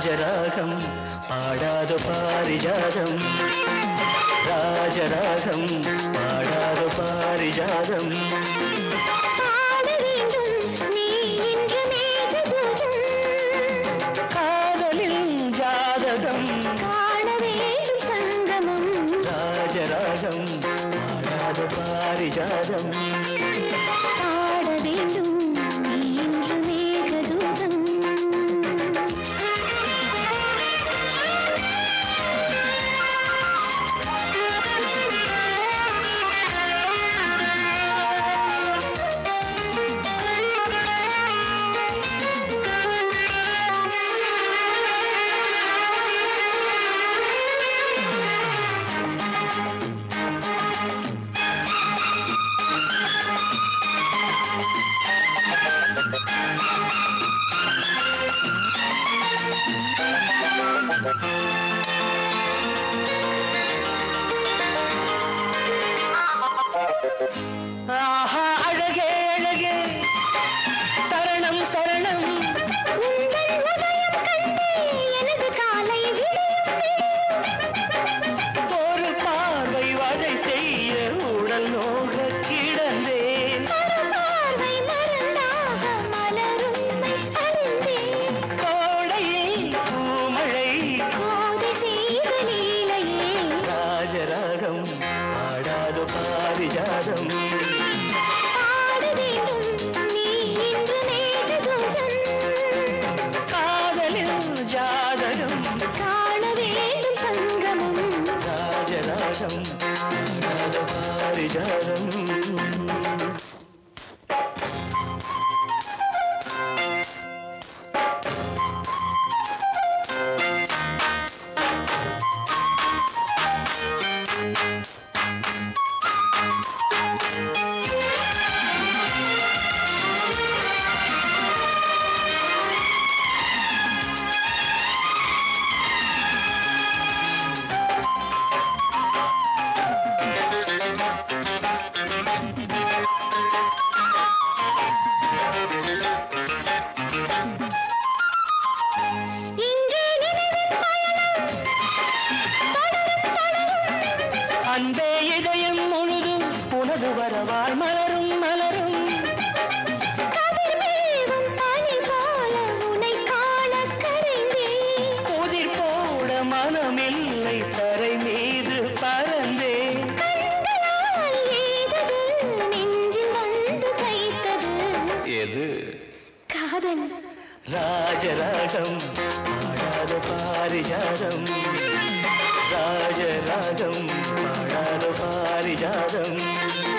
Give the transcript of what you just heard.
ராஜராகம் பாடாத பாரிஜாதம். ராஜராகம் பாடாத பாரிஜாதம். காதலின் ஜாதகம். ராஜராகம் பாடாத பாரிஜாதம். பாரிஜாதம். காதலில் ஜாதகம். காண வேண்டும் சங்கமம். பாரிஜாதம் அன்பே இதயம் முழுதும் உனது வரவால் மலரும் மலரும். மனமில்லை தரை மீது பறந்தேன். கண்களால் ஏதது நெஞ்சில் வந்து தைத்தது. எது? காதல். ராஜராகம் பாடாத பாரிஜாதம். ராஜராகம் பாடாத பாரிஜாதம்